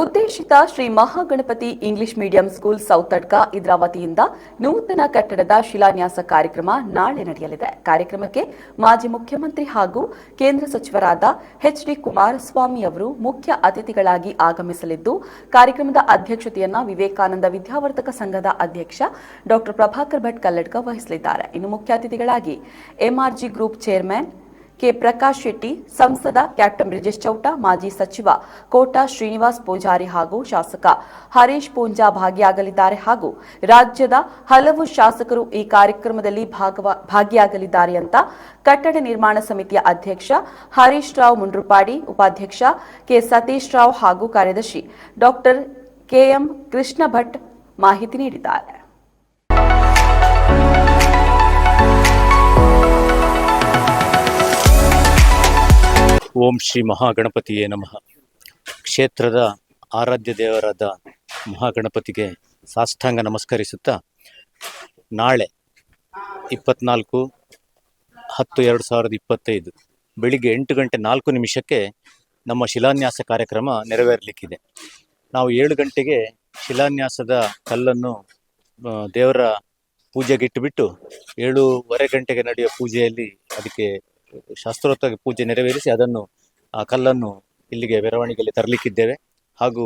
ಉದ್ದೇಶಿತ Shri Mahaganapati English medium school Soutadka ಇದರ ವತಿಯಿಂದ ನೂತನ ಕಟ್ಟಡದ ಶಿಲಾನ್ಯಾಸ ಕಾರ್ಯಕ್ರಮ ನಾಳೆ ನಡೆಯಲಿದೆ. ಕಾರ್ಯಕ್ರಮಕ್ಕೆ ಮಾಜಿ ಮುಖ್ಯಮಂತ್ರಿ ಹಾಗೂ ಕೇಂದ್ರ ಸಚಿವರಾದ ಎಚ್ ಡಿ ಕುಮಾರಸ್ವಾಮಿ ಅವರು ಮುಖ್ಯ ಅತಿಥಿಗಳಾಗಿ ಆಗಮಿಸಲಿದ್ದು, ಕಾರ್ಯಕ್ರಮದ ಅಧ್ಯಕ್ಷತೆಯನ್ನು ವಿವೇಕಾನಂದ ವಿದ್ಯಾವರ್ಧಕ ಸಂಘದ ಅಧ್ಯಕ್ಷ ಡಾ ಪ್ರಭಾಕರ್ ಭಟ್ ಕಲ್ಲಡ್ಕ ವಹಿಸಲಿದ್ದಾರೆ. ಇನ್ನು ಮುಖ್ಯ ಅತಿಥಿಗಳಾಗಿ MRG group chairman K Prakash Shetty, ಸಂಸದ ಕ್ಯಾಪ್ಟನ್ ಬ್ರಿಜೇಶ್ ಚೌಟ, ಮಾಜಿ ಸಚಿವ ಕೋಟಾ ಶ್ರೀನಿವಾಸ್ ಪೂಜಾರಿ ಹಾಗೂ ಶಾಸಕ ಹರೀಶ್ ಪೂಂಜಾ ಭಾಗಿಯಾಗಲಿದ್ದಾರೆ ಹಾಗೂ ರಾಜ್ಯದ ಹಲವು ಶಾಸಕರು ಈ ಕಾರ್ಯಕ್ರಮದಲ್ಲಿ ಭಾಗಿಯಾಗಲಿದ್ದಾರೆ ಅಂತ ಕಟ್ಟಡ ನಿರ್ಮಾಣ ಸಮಿತಿಯ ಅಧ್ಯಕ್ಷ ಹರೀಶ್ ರಾವ್ ಮುಂಡ್ರುಪಾಡಿ ಉಪಾಧ್ಯಕ್ಷ ಕೆ ಸತೀಶ್ ರಾವ್ ಹಾಗೂ ಕಾರ್ಯದರ್ಶಿ ಡಾಕ್ಟರ್ ಕೆಎಂ ಕೃಷ್ಣ ಭಟ್ ಮಾಹಿತಿ ನೀಡಿದ್ದಾರೆ. ಓಂ ಶ್ರೀ ಮಹಾಗಣಪತಿಯೇ ನಮಃ. ಕ್ಷೇತ್ರದ ಆರಾಧ್ಯ ದೇವರಾದ ಮಹಾಗಣಪತಿಗೆ ಸಾಷ್ಟಾಂಗ ನಮಸ್ಕರಿಸುತ್ತಾ ನಾಳೆ ಇಪ್ಪತ್ನಾಲ್ಕು ಹತ್ತು ಎರಡು ಸಾವಿರದ ಇಪ್ಪತ್ತೈದು ಬೆಳಿಗ್ಗೆ ಎಂಟು ಗಂಟೆ ನಾಲ್ಕು ನಿಮಿಷಕ್ಕೆ ನಮ್ಮ ಶಿಲಾನ್ಯಾಸ ಕಾರ್ಯಕ್ರಮ ನೆರವೇರಲಿಕ್ಕಿದೆ. ನಾವು ಏಳು ಗಂಟೆಗೆ ಶಿಲಾನ್ಯಾಸದ ಕಲ್ಲನ್ನು ದೇವರ ಪೂಜೆಗೆ ಇಟ್ಟುಬಿಟ್ಟು ಏಳೂವರೆ ಗಂಟೆಗೆ ನಡೆಯುವ ಪೂಜೆಯಲ್ಲಿ ಅದಕ್ಕೆ ಶಾಸ್ತ್ರೋಕ್ತ ಪೂಜೆ ನೆರವೇರಿಸಿ ಅದನ್ನು, ಆ ಕಲ್ಲನ್ನು ಇಲ್ಲಿಗೆ ಮೆರವಣಿಗೆಯಲ್ಲಿ ತರಲಿಕ್ಕಿದ್ದೇವೆ. ಹಾಗೂ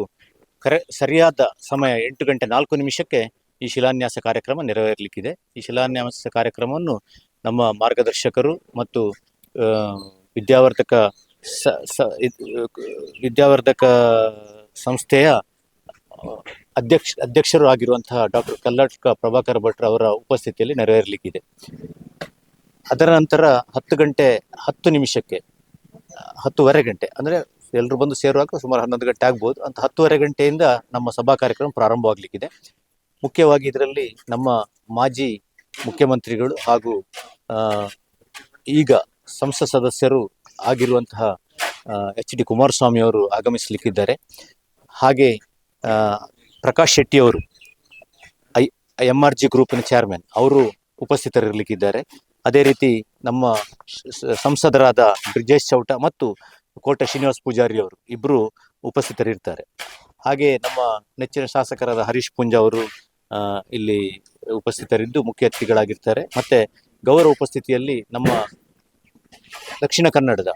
ಕರೆ, ಸರಿಯಾದ ಸಮಯ, ಎಂಟು ಗಂಟೆ ನಾಲ್ಕು ನಿಮಿಷಕ್ಕೆ ಈ ಶಿಲಾನ್ಯಾಸ ಕಾರ್ಯಕ್ರಮ ನೆರವೇರಲಿಕ್ಕಿದೆ. ಈ ಶಿಲಾನ್ಯಾಸ ಕಾರ್ಯಕ್ರಮವನ್ನು ನಮ್ಮ ಮಾರ್ಗದರ್ಶಕರು ಮತ್ತು ವಿದ್ಯಾವರ್ಧಕ ವಿದ್ಯಾವರ್ಧಕ ಸಂಸ್ಥೆಯ ಅಧ್ಯಕ್ಷ, ಅಧ್ಯಕ್ಷರು ಆಗಿರುವಂತಹ ಡಾಕ್ಟರ್ ಕಲ್ಲಟ್ಕ ಪ್ರಭಾಕರ್ ಭಟ್ರ ಅವರ ಉಪಸ್ಥಿತಿಯಲ್ಲಿ ನೆರವೇರಲಿಕ್ಕಿದೆ. ಅದರ ನಂತರ ಹತ್ತು ಗಂಟೆ, ಹತ್ತು ನಿಮಿಷಕ್ಕೆ, ಹತ್ತುವರೆ ಗಂಟೆ, ಅಂದರೆ ಎಲ್ಲರೂ ಬಂದು ಸೇರುವಾಗ ಸುಮಾರು ಹನ್ನೊಂದು ಗಂಟೆ ಆಗ್ಬೋದು. ಅಂತ ಹತ್ತುವರೆ ಗಂಟೆಯಿಂದ ನಮ್ಮ ಸಭಾ ಕಾರ್ಯಕ್ರಮ ಪ್ರಾರಂಭವಾಗಲಿಕ್ಕಿದೆ ಮುಖ್ಯವಾಗಿ ಇದರಲ್ಲಿ ನಮ್ಮ ಮಾಜಿ ಮುಖ್ಯಮಂತ್ರಿಗಳು ಹಾಗೂ ಈಗ ಸಂಸತ್ ಸದಸ್ಯರು ಆಗಿರುವಂತಹ ಎಚ್ ಡಿ ಕುಮಾರಸ್ವಾಮಿ ಅವರು ಆಗಮಿಸಲಿಕ್ಕಿದ್ದಾರೆ. ಹಾಗೆ ಪ್ರಕಾಶ್ ಶೆಟ್ಟಿ ಅವರು, ಐ, ಎಂ ಆರ್ ಜಿ ಗ್ರೂಪಿನ ಚೇರ್ಮನ್ ಅವರು ಉಪಸ್ಥಿತರಿರಲಿಕ್ಕಿದ್ದಾರೆ. ಅದೇ ರೀತಿ ನಮ್ಮ ಸಂಸದರಾದ ಬ್ರಿಜೇಶ್ ಚೌಟ ಮತ್ತು ಕೋಟ ಶ್ರೀನಿವಾಸ್ ಪೂಜಾರಿ ಅವರು ಇಬ್ಬರು ಉಪಸ್ಥಿತರಿರ್ತಾರೆ. ಹಾಗೆ ನಮ್ಮ ನೆಚ್ಚಿನ ಶಾಸಕರಾದ ಹರೀಶ್ ಪುಂಜ ಅವರು ಇಲ್ಲಿ ಉಪಸ್ಥಿತರಿದ್ದು ಮುಖ್ಯ ಅತಿಥಿಗಳಾಗಿರ್ತಾರೆ. ಮತ್ತೆ ಗೌರವ ಉಪಸ್ಥಿತಿಯಲ್ಲಿ ನಮ್ಮ ದಕ್ಷಿಣ ಕನ್ನಡದ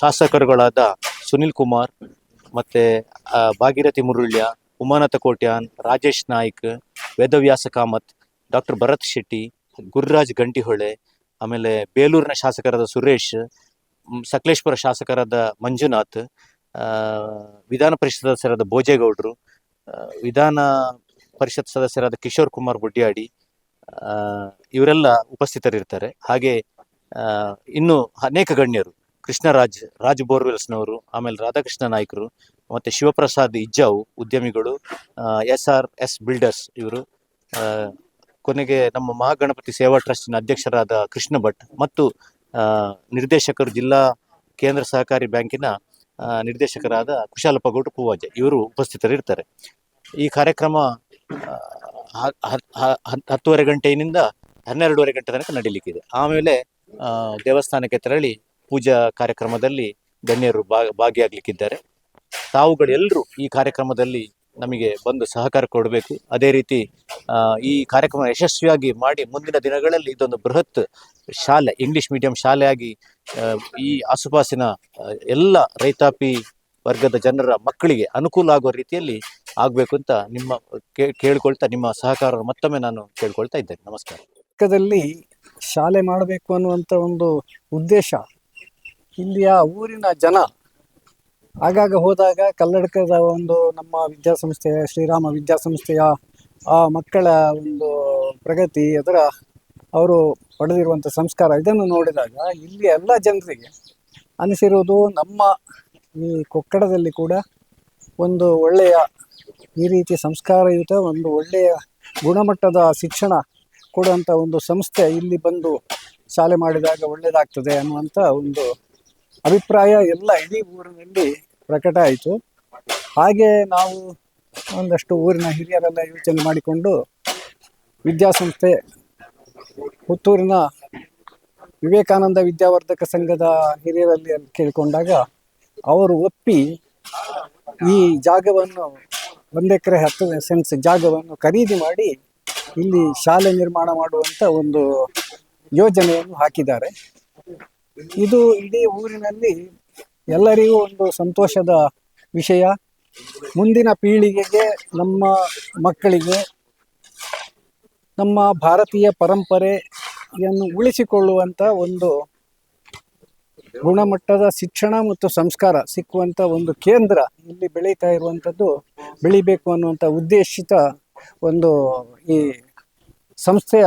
ಶಾಸಕರುಗಳಾದ ಸುನಿಲ್ ಕುಮಾರ್ ಮತ್ತೆ ಭಾಗೀರಥಿ ಮುರುಳ್ಯ ಉಮಾನತ ಕೋಟ್ಯಾನ್, ರಾಜೇಶ್ ನಾಯ್ಕ್, ವೇದವ್ಯಾಸ ಕಾಮತ್, ಡಾಕ್ಟರ್ ಭರತ್ ಶೆಟ್ಟಿ ಗುರುರಾಜ್ ಗಂಟಿಹೊಳೆ, ಆಮೇಲೆ ಬೇಲೂರಿನ ಶಾಸಕರಾದ ಸುರೇಶ್ ಸಕಲೇಶ್ಪುರ ಶಾಸಕರಾದ ಮಂಜುನಾಥ್ ವಿಧಾನ ಪರಿಷತ್ ಸದಸ್ಯರಾದ ಭೋಜೇಗೌಡರು ವಿಧಾನ ಪರಿಷತ್ ಸದಸ್ಯರಾದ ಕಿಶೋರ್ ಕುಮಾರ್ ಬುಡ್ಯಾಡಿ ಇವರೆಲ್ಲ ಉಪಸ್ಥಿತರಿರ್ತಾರೆ. ಹಾಗೆ ಇನ್ನು ಅನೇಕ ಗಣ್ಯರು, ಕೃಷ್ಣರಾಜ್, ರಾಜ್ ಬೋರ್ವೆಲ್ಸ್ನವರು, ಆಮೇಲೆ ರಾಧಾಕೃಷ್ಣ ನಾಯ್ಕರು, ಮತ್ತೆ ಶಿವಪ್ರಸಾದ್ ಇಜ್ಜಾವು ಉದ್ಯಮಿಗಳು ಎಸ್ ಆರ್ ಎಸ್ ಬಿಲ್ಡರ್ಸ್ ಇವರು ಕೊನೆಗೆ ನಮ್ಮ ಮಹಾಗಣಪತಿ ಸೇವಾ ಟ್ರಸ್ಟಿನ ಅಧ್ಯಕ್ಷರಾದ ಕೃಷ್ಣ ಭಟ್ ಮತ್ತು ನಿರ್ದೇಶಕರು ಜಿಲ್ಲಾ ಕೇಂದ್ರ ಸಹಕಾರಿ ಬ್ಯಾಂಕಿನ ನಿರ್ದೇಶಕರಾದ ಕುಶಾಲಪ್ಪ ಗೌಡ ಪೂವಾಜೆ ಇವರು ಉಪಸ್ಥಿತರಿರ್ತಾರೆ. ಈ ಕಾರ್ಯಕ್ರಮ ಹತ್ತುವರೆ ಗಂಟೆಯಿಂದ ಹನ್ನೆರಡೂವರೆ ಗಂಟೆ ತನಕ ನಡೀಲಿಕ್ಕಿದೆ. ಆಮೇಲೆ ದೇವಸ್ಥಾನಕ್ಕೆ ತೆರಳಿ ಪೂಜಾ ಕಾರ್ಯಕ್ರಮದಲ್ಲಿ ಗಣ್ಯರು ಭಾಗಿಯಾಗಲಿಕ್ಕಿದ್ದಾರೆ. ತಾವುಗಳೆಲ್ಲರೂ ಈ ಕಾರ್ಯಕ್ರಮದಲ್ಲಿ ನಮಗೆ ಬಂದು ಸಹಕಾರ ಕೊಡಬೇಕು. ಅದೇ ರೀತಿ ಈ ಕಾರ್ಯಕ್ರಮ ಯಶಸ್ವಿಯಾಗಿ ಮಾಡಿ ಮುಂದಿನ ದಿನಗಳಲ್ಲಿ ಇದೊಂದು ಬೃಹತ್ ಶಾಲೆ, ಇಂಗ್ಲಿಷ್ ಮೀಡಿಯಂ ಶಾಲೆಯಾಗಿ ಈ ಆಸುಪಾಸಿನ ಎಲ್ಲ ರೈತಾಪಿ ವರ್ಗದ ಜನರ ಮಕ್ಕಳಿಗೆ ಅನುಕೂಲ ಆಗುವ ರೀತಿಯಲ್ಲಿ ಆಗಬೇಕು ಅಂತ ನಿಮ್ಮ ಕೇಳ್ಕೊಳ್ತಾ, ನಿಮ್ಮ ಸಹಕಾರ ಮತ್ತೊಮ್ಮೆ ನಾನು ಕೇಳ್ಕೊಳ್ತಾ ಇದ್ದೇನೆ. ನಮಸ್ಕಾರ. ಪಕ್ಕದಲ್ಲಿ ಶಾಲೆ ಮಾಡಬೇಕು ಅನ್ನುವಂಥ ಒಂದು ಉದ್ದೇಶ ಇಲ್ಲಿಯ ಊರಿನ ಜನ ಆಗಾಗ ಹೋದಾಗ ಕಲ್ಲಡ್ಕದ ಒಂದು ನಮ್ಮ ವಿದ್ಯಾಸಂಸ್ಥೆಯ, ಶ್ರೀರಾಮ ವಿದ್ಯಾಸಂಸ್ಥೆಯ ಆ ಮಕ್ಕಳ ಒಂದು ಪ್ರಗತಿ ಅದರ ಅವರು ಪಡೆದಿರುವಂಥ ಸಂಸ್ಕಾರ, ಇದನ್ನು ನೋಡಿದಾಗ ಇಲ್ಲಿ ಎಲ್ಲ ಜನರಿಗೆ ಅನಿಸಿರುವುದು ನಮ್ಮ ಈ ಕೊಕ್ಕಡದಲ್ಲಿ ಕೂಡ ಒಂದು ಒಳ್ಳೆಯ ಈ ರೀತಿ ಸಂಸ್ಕಾರಯುತ ಒಂದು ಒಳ್ಳೆಯ ಗುಣಮಟ್ಟದ ಶಿಕ್ಷಣ ಕೊಡುವಂಥ ಒಂದು ಸಂಸ್ಥೆ ಇಲ್ಲಿ ಬಂದು ಶಾಲೆ ಮಾಡಿದಾಗ ಒಳ್ಳೆಯದಾಗ್ತದೆ ಅನ್ನುವಂಥ ಒಂದು ಅಭಿಪ್ರಾಯ ಎಲ್ಲ ಇಡೀ ಊರಿನಲ್ಲಿ ಪ್ರಕಟ ಆಯಿತು. ಹಾಗೆ ನಾವು ಒಂದಷ್ಟು ಊರಿನ ಹಿರಿಯರೆಲ್ಲ ಯೋಚನೆ ಮಾಡಿಕೊಂಡು ವಿದ್ಯಾಸಂಸ್ಥೆ ಪುತ್ತೂರಿನ ವಿವೇಕಾನಂದ ವಿದ್ಯಾವರ್ಧಕ ಸಂಘದ ಹಿರಿಯರಲ್ಲಿ ಕೇಳಿಕೊಂಡಾಗ ಅವರು ಒಪ್ಪಿ ಈ ಜಾಗವನ್ನು ಒಂದು ಎಕರೆ ಹತ್ತು ಸೆನ್ಸ್ ಜಾಗವನ್ನು ಖರೀದಿ ಮಾಡಿ ಇಲ್ಲಿ ಶಾಲೆ ನಿರ್ಮಾಣ ಮಾಡುವಂಥ ಒಂದು ಯೋಜನೆಯನ್ನು ಹಾಕಿದ್ದಾರೆ. ಇದು ಇಡೀ ಊರಿನಲ್ಲಿ ಎಲ್ಲರಿಗೂ ಒಂದು ಸಂತೋಷದ ವಿಷಯ. ಮುಂದಿನ ಪೀಳಿಗೆಗೆ, ನಮ್ಮ ಮಕ್ಕಳಿಗೆ, ನಮ್ಮ ಭಾರತೀಯ ಪರಂಪರೆಯನ್ನು ಉಳಿಸಿಕೊಳ್ಳುವಂಥ ಒಂದು ಗುಣಮಟ್ಟದ ಶಿಕ್ಷಣ ಮತ್ತು ಸಂಸ್ಕಾರ ಸಿಕ್ಕುವಂಥ ಒಂದು ಕೇಂದ್ರ ಇಲ್ಲಿ ಬೆಳೀತಾ ಇರುವಂಥದ್ದು ಬೆಳಿಬೇಕು ಅನ್ನುವಂಥ ಉದ್ದೇಶಿತ ಒಂದು ಈ ಸಂಸ್ಥೆಯ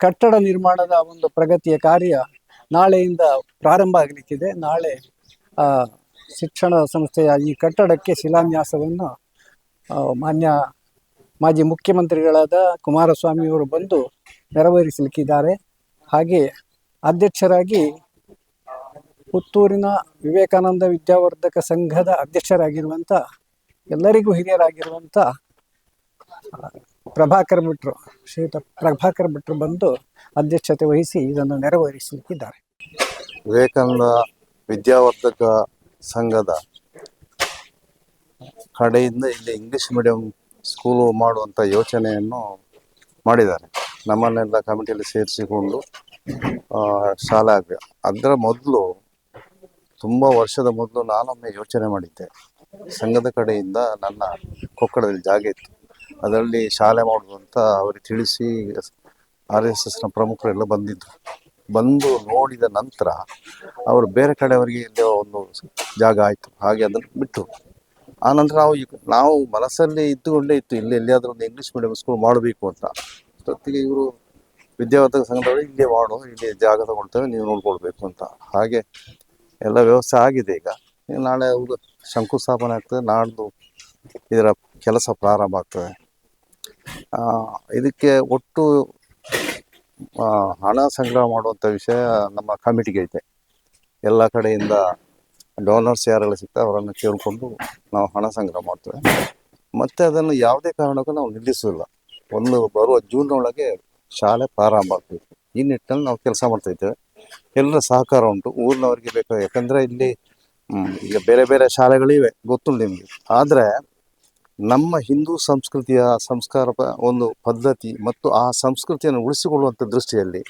ಕಟ್ಟಡ ನಿರ್ಮಾಣದ ಒಂದು ಪ್ರಗತಿಯ ಕಾರ್ಯ ನಾಳೆಯಿಂದ ಪ್ರಾರಂಭ ಆಗಲಿಕ್ಕಿದೆ. ನಾಳೆ ಶಿಕ್ಷಣ ಸಂಸ್ಥೆಯ ಈ ಕಟ್ಟಡಕ್ಕೆ ಶಿಲಾನ್ಯಾಸವನ್ನು ಮಾನ್ಯ ಮಾಜಿ ಮುಖ್ಯಮಂತ್ರಿಗಳಾದ ಕುಮಾರಸ್ವಾಮಿಯವರು ಬಂದು ನೆರವೇರಿಸಲಿಕ್ಕಿದ್ದಾರೆ. ಹಾಗೆ ಅಧ್ಯಕ್ಷರಾಗಿ ಪುತ್ತೂರಿನ ವಿವೇಕಾನಂದ ವಿದ್ಯಾವರ್ಧಕ ಸಂಘದ ಅಧ್ಯಕ್ಷರಾಗಿರುವಂಥ ಎಲ್ಲರಿಗೂ ಹಿರಿಯರಾಗಿರುವಂಥ ಪ್ರಭಾಕರ್ ಭಟ್ರು, ಶ್ರೀಯುತ ಪ್ರಭಾಕರ್ ಭಟ್ರು ಬಂದು ಅಧ್ಯಕ್ಷತೆ ವಹಿಸಿ ಇದನ್ನು ನೆರವೇರಿಸಲಿಕ್ಕಿದ್ದಾರೆ. ವಿವೇಕಾನಂದ ವಿದ್ಯಾವರ್ಧಕ ಸಂಘದ ಕಡೆಯಿಂದ ಇಲ್ಲಿ ಇಂಗ್ಲಿಷ್ ಮೀಡಿಯಂ ಸ್ಕೂಲು ಮಾಡುವಂಥ ಯೋಚನೆಯನ್ನು ಮಾಡಿದ್ದಾರೆ. ನಮ್ಮನ್ನೆಲ್ಲ ಕಮಿಟಿಯಲ್ಲಿ ಸೇರಿಸಿಕೊಂಡು ಶಾಲೆ ಆಗಬೇಕು ಅದರ ಮೊದಲು, ತುಂಬ ವರ್ಷದ ಮೊದಲು ನಾನೊಮ್ಮೆ ಯೋಚನೆ ಮಾಡಿದ್ದೆ. ಸಂಘದ ಕಡೆಯಿಂದ ನನ್ನ ಕೊಕ್ಕಡದಲ್ಲಿ ಜಾಗ ಇತ್ತು. ಅದರಲ್ಲಿ ಶಾಲೆ ಮಾಡುವುದು ಅಂತ ಅವರಿಗೆ ತಿಳಿಸಿ ಆರ್ ಎಸ್ ಎಸ್ನ ಪ್ರಮುಖರೆಲ್ಲ ಬಂದಿದ್ದರು ಬಂದು ನೋಡಿದ ನಂತರ ಅವರು ಬೇರೆ ಕಡೆಯವರಿಗೆ ಎಲ್ಲೋ ಒಂದು ಜಾಗ ಆಯಿತು. ಹಾಗೆ ಅದನ್ನು ಬಿಟ್ಟು ಆನಂತರ ನಂತರ ನಾವು ನಾವು ಮನಸ್ಸಲ್ಲಿ ಇದ್ದುಕೊಂಡೇ ಇತ್ತು. ಇಲ್ಲಿ ಎಲ್ಲಿಯಾದರೂ ಒಂದು ಇಂಗ್ಲೀಷ್ ಮೀಡಿಯಂ ಸ್ಕೂಲ್ ಮಾಡಬೇಕು ಅಂತ. ಅಷ್ಟೊತ್ತಿಗೆ ಇವರು ವಿದ್ಯಾವರ್ಧಕ ಸಂಘದವರು ಇಲ್ಲೇ ಮಾಡು, ಇಲ್ಲಿ ಜಾಗ ತಗೊಳ್ತೇವೆ, ನೀವು ನೋಡ್ಕೊಳ್ಬೇಕು ಅಂತ. ಹಾಗೆ ಎಲ್ಲ ವ್ಯವಸ್ಥೆ ಆಗಿದೆ ಈಗ. ನಾಳೆ ಅವರು ಶಂಕುಸ್ಥಾಪನೆ ಆಗ್ತದೆ. ನಾಡ್ದು ಇದರ ಕೆಲಸ ಪ್ರಾರಂಭ ಆಗ್ತದೆ. ಇದಕ್ಕೆ ಒಟ್ಟು ಹಣ ಸಂಗ್ರಹ ಮಾಡುವಂಥ ವಿಷಯ ನಮ್ಮ ಕಮಿಟಿಗೆ ಐತೆ. ಎಲ್ಲ ಕಡೆಯಿಂದ ಡೋನರ್ಸ್ ಯಾರೆಲ್ಲ ಸಿಗ್ತಾರೆ ಅವರನ್ನು ಕೇಳಿಕೊಂಡು ನಾವು ಹಣ ಸಂಗ್ರಹ ಮಾಡ್ತೇವೆ. ಮತ್ತು ಅದನ್ನು ಯಾವುದೇ ಕಾರಣಕ್ಕೂ ನಾವು ನಿಲ್ಲಿಸೋದಿಲ್ಲ ಒಂದು ಬರುವ ಜೂನ್ ಒಳಗೆ ಶಾಲೆ ಪ್ರಾರಂಭ ಆಗ್ತಿತ್ತು ಈ ನಿಟ್ಟಿನಲ್ಲಿ ನಾವು ಕೆಲಸ ಮಾಡ್ತಾ ಇದ್ದೇವೆ. ಎಲ್ಲರ ಸಹಕಾರ ಉಂಟು. ಊರಿನವರಿಗೆ ಬೇಕು, ಯಾಕಂದರೆ ಇಲ್ಲಿ ಈಗ ಬೇರೆ ಬೇರೆ ಶಾಲೆಗಳಿವೆ, ಗೊತ್ತುಂಟು ನಿಮಗೆ. ಆದರೆ ನಮ್ಮ ಹಿಂದೂ ಸಂಸ್ಕೃತಿಯ ಸಂಸ್ಕಾರ ಒಂದು ಪದ್ಧತಿ ಮತ್ತು ಆ ಸಂಸ್ಕೃತಿಯನ್ನು ಉಳಿಸಿಕೊಳ್ಳುವಂಥ ದೃಷ್ಟಿಯಲ್ಲಿ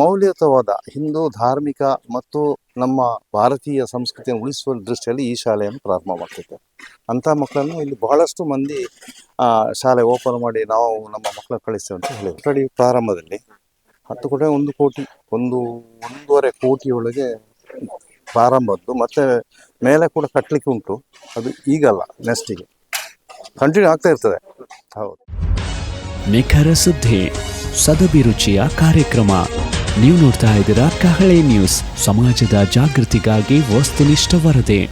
ಮೌಲ್ಯಯುತವಾದ ಹಿಂದೂ ಧಾರ್ಮಿಕ ಮತ್ತು ನಮ್ಮ ಭಾರತೀಯ ಸಂಸ್ಕೃತಿಯನ್ನು ಉಳಿಸುವ ದೃಷ್ಟಿಯಲ್ಲಿ ಈ ಶಾಲೆಯನ್ನು ಪ್ರಾರಂಭ ಮಾಡ್ತಿದ್ದೆ. ಅಂಥ ಮಕ್ಕಳನ್ನು ಇಲ್ಲಿ ಬಹಳಷ್ಟು ಮಂದಿ ಶಾಲೆ ಓಪನ್ ಮಾಡಿ ನಾವು ನಮ್ಮ ಮಕ್ಕಳನ್ನು ಕಳಿಸ್ತೇವೆ ಅಂತ ಹೇಳಿದ್ರು. ಸ್ಟಡಿ ಪ್ರಾರಂಭದಲ್ಲಿ ಹತ್ತು ಕೋಟಿ ಒಂದು ಕೋಟಿ, ಒಂದು ಒಂದೂವರೆ ಕೋಟಿಯೊಳಗೆ ಪ್ರಾರಂಭದ್ದು. ಮತ್ತೆ ಮೇಲೆ ಕೂಡ ಕಟ್ಟಲಿಕ್ಕೆ ಉಂಟು. ಅದು ಈಗಲ್ಲ ನೆಕ್ಸ್ಟಿಗೆ ಕಂಟಿನ್ಯೂ ಆಗ್ತಾ ಇರ್ತದೆ. ಹೌದು. ನಿಖರ ಸುದ್ದಿ ಸದಭಿರುಚಿಯ ಕಾರ್ಯಕ್ರಮ. ನೀವು ನೋಡ್ತಾ ಇದ್ದೀರಾ ಕಹಳೆ ನ್ಯೂಸ್, ಸಮಾಜದ ಜಾಗೃತಿಗಾಗಿ ವಸ್ತುನಿಷ್ಠ ವರದಿ.